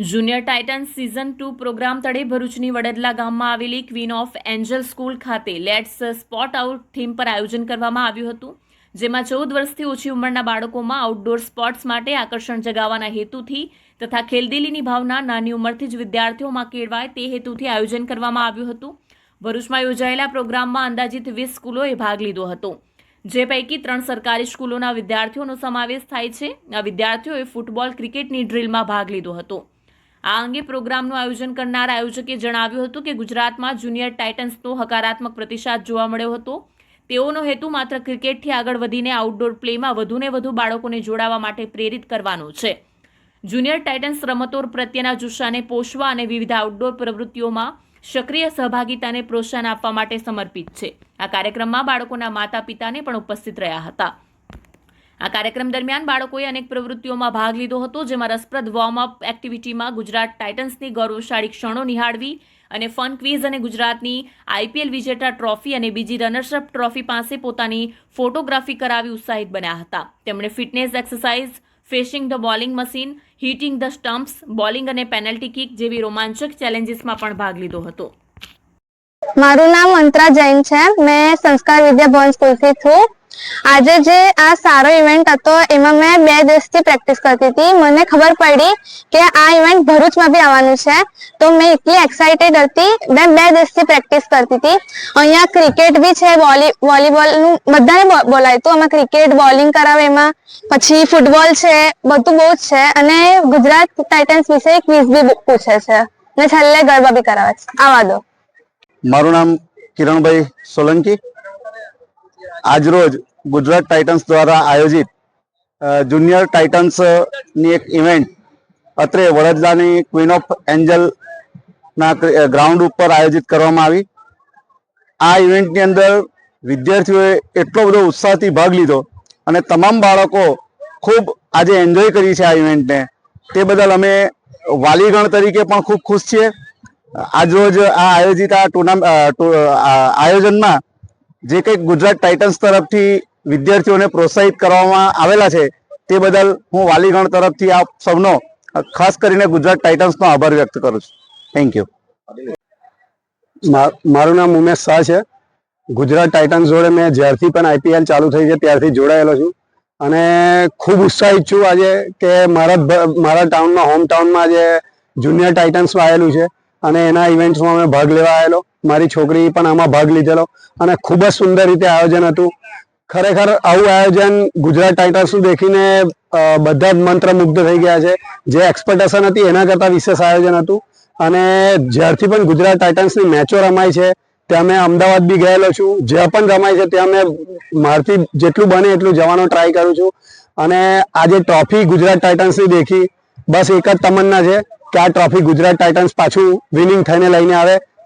Junior titans season two programme તળે ભરૂચની વડદલા ગામમાં આવેલી ક્વીન ઓફ એન્જલ સ્કૂલ ખાતે લેટ્સ સ્પોટ આઉટ થીમ પર આયોજન કરવામાં આવ્યું હતું. જેમાં ચૌદ વર્ષથી ઓછી ઉંમરના બાળકોમાં આઉટડોર સ્પોર્ટ્સ માટે આકર્ષણ જગાવવાના હેતુથી તથા ખેલદિલીની ભાવના નાની ઉંમરથી જ વિદ્યાર્થીઓમાં કેળવાય તે હેતુથી આયોજન કરવામાં આવ્યું હતું. ભરૂચમાં યોજાયેલા પ્રોગ્રામમાં અંદાજિત વીસ સ્કૂલોએ ભાગ લીધો હતો. જે પૈકી ત્રણ સરકારી સ્કૂલોના વિદ્યાર્થીઓનો સમાવેશ થાય છે. આ વિદ્યાર્થીઓએ ફૂટબોલ, ક્રિકેટની ડ્રીલમાં ભાગ લીધો હતો. આ અંગે પ્રોગ્રામનું આયોજન કરનાર આયોજકે જણાવ્યું હતું કે ગુજરાતમાં જુનિયર ટાઇટન્સનો હકારાત્મક પ્રતિસાદ જોવા મળ્યો હતો. તેઓનો હેતુ માત્ર ક્રિકેટથી આગળ વધીને આઉટડોર પ્લેમાં વધુને વધુ બાળકોને જોડાવા માટે પ્રેરિત કરવાનો છે. જુનિયર ટાઇટન્સ રમતો પ્રત્યેના જુસ્સાને પોષવા અને વિવિધ આઉટડોર પ્રવૃત્તિઓમાં સક્રિય સહભાગિતાને પ્રોત્સાહન આપવા માટે સમર્પિત છે. આ કાર્યક્રમમાં બાળકોના માતા પિતાને પણ ઉપસ્થિત રહ્યા હતા. આ કાર્યક્રમ દરમિયાન બાળકોએ અનેક પ્રવૃત્તિઓમાં ભાગ લીધો હતો, જેમાં રસપ્રદ વોર્મઅપ એક્ટિવિટીમાં ગુજરાત ટાઇટન્સની ગૌરવશાળી ક્ષણો નિહાળવી અને ફન ક્વિઝ અને ગુજરાતની આઈપીએલ વિજેતા ટ્રોફી અને બીજી રનર્સઅપ ટ્રોફી પાસે પોતાની ફોટોગ્રાફી કરાવી ઉત્સાહિત બન્યા હતા. તેમણે fitness exercise facing the bowling machine hitting the stumps bowling અને પેનલ્ટી કિક જેવી રોમાંચક ચેલેન્જીસમાં પણ ભાગ લીધો હતો. મારું નામ અંતરા જૈન છે. મેં સંસ્કાર વિદ્યા ભવન સ્કૂલથી છું. આજે જે આ સારો ઇવેન્ટ હતો, એમાં મેં બે દિવસથી પ્રેક્ટિસ કરતી હતી. મને ખબર પડી કે આ ઇવેન્ટ ભરૂચમાં બી આવવાનું છે. તો મેં એટલી એક્સાઇટેડ હતી. મેં બે દિવસથી પ્રેક્ટિસ કરતી હતી. અહીંયા ક્રિકેટ બી છે વોલી વોલીબોલનું બધાને બોલાય તો આમાં ક્રિકેટ બોલિંગ કરાવે એમાં. પછી ફૂટબોલ છે, બધું બહુ જ છે. અને ગુજરાત ટાઇટન્સ વિશે ક્વિઝ બી પૂછે છે. ને છેલ્લે ગરબા બી કરાવે છે. આવા દો. મારું નામ કિરણભાઈ સોલંકી. આજરોજ ગુજરાત ટાઇટન્સ દ્વારા આયોજિત જુનિયર ટાઇટન્સની એક ઇવેન્ટ અત્રે વડોદરાની ક્વીન ઓફ એન્જલના ગ્રાઉન્ડ ઉપર આયોજિત કરવામાં આવી. આ ઇવેન્ટની અંદર વિદ્યાર્થીઓએ એટલો બધો ઉત્સાહથી ભાગ લીધો અને તમામ બાળકો ખૂબ આજે એન્જોય કરી છે આ ઇવેન્ટને. તે બદલ અમે વાલીગણ તરીકે પણ ખૂબ ખુશ છીએ. આજરોજ આ આયોજિત આ ટુર્નામ અ, ટુ- અ, આયોજનમાં જે કંઈક ગુજરાત ટાઇટન્સ તરફથી વિદ્યાર્થીઓને પ્રોત્સાહિત કરવામાં આવેલા છે, તે બદલ હું વાલીગણ તરફથી આપ સૌનો ખાસ કરીને ગુજરાત ટાઇટન્સનો આભાર વ્યક્ત કરું છું. થેન્ક યુ મારું નામ ઉમેશ શાહ છે. ગુજરાત ટાઇટન્સ જોડે મેં જ્યારથી પણ આઈપીએલ ચાલુ થઈ છે, ત્યારથી જોડાયેલો છું. અને ખૂબ ઉત્સાહિત છું આજે કે મારા મારા ટાઉનમાં હોમ ટાઉનમાં આજે જુનિયર ટાઇટન્સમાં આવેલું છે. અને એના ઇવેન્ટ્સમાં અમે ભાગ લેવા આવેલો. મારી છોકરી પણ આમાં ભાગ લીધેલો અને ખૂબ જ સુંદર રીતે આયોજન હતું. ખરેખર આવું આયોજન ગુજરાત ટાઇટન્સનું દેખીને બધા જ મંત્રમુગ્ધ થઈ ગયા છે. જે એક્સપેક્ટેશન હતી એના કરતાં વિશેષ આયોજન હતું. અને જ્યારથી પણ ગુજરાત ટાઇટન્સની મેચો રમાય છે, ત્યાં મેં અમદાવાદ બી ગયેલો છું. જ્યાં પણ રમાય છે, ત્યાં મેં મારથી જેટલું બને એટલું જવાનો ટ્રાય કરું છું. અને આજે ટ્રોફી ગુજરાત ટાઇટન્સની દેખી, બસ એક જ તમન્ના છે કે આ ટ્રોફી ગુજરાત ટાઇટન્સ પાછું વિનિંગ થઈને લઈને આવે.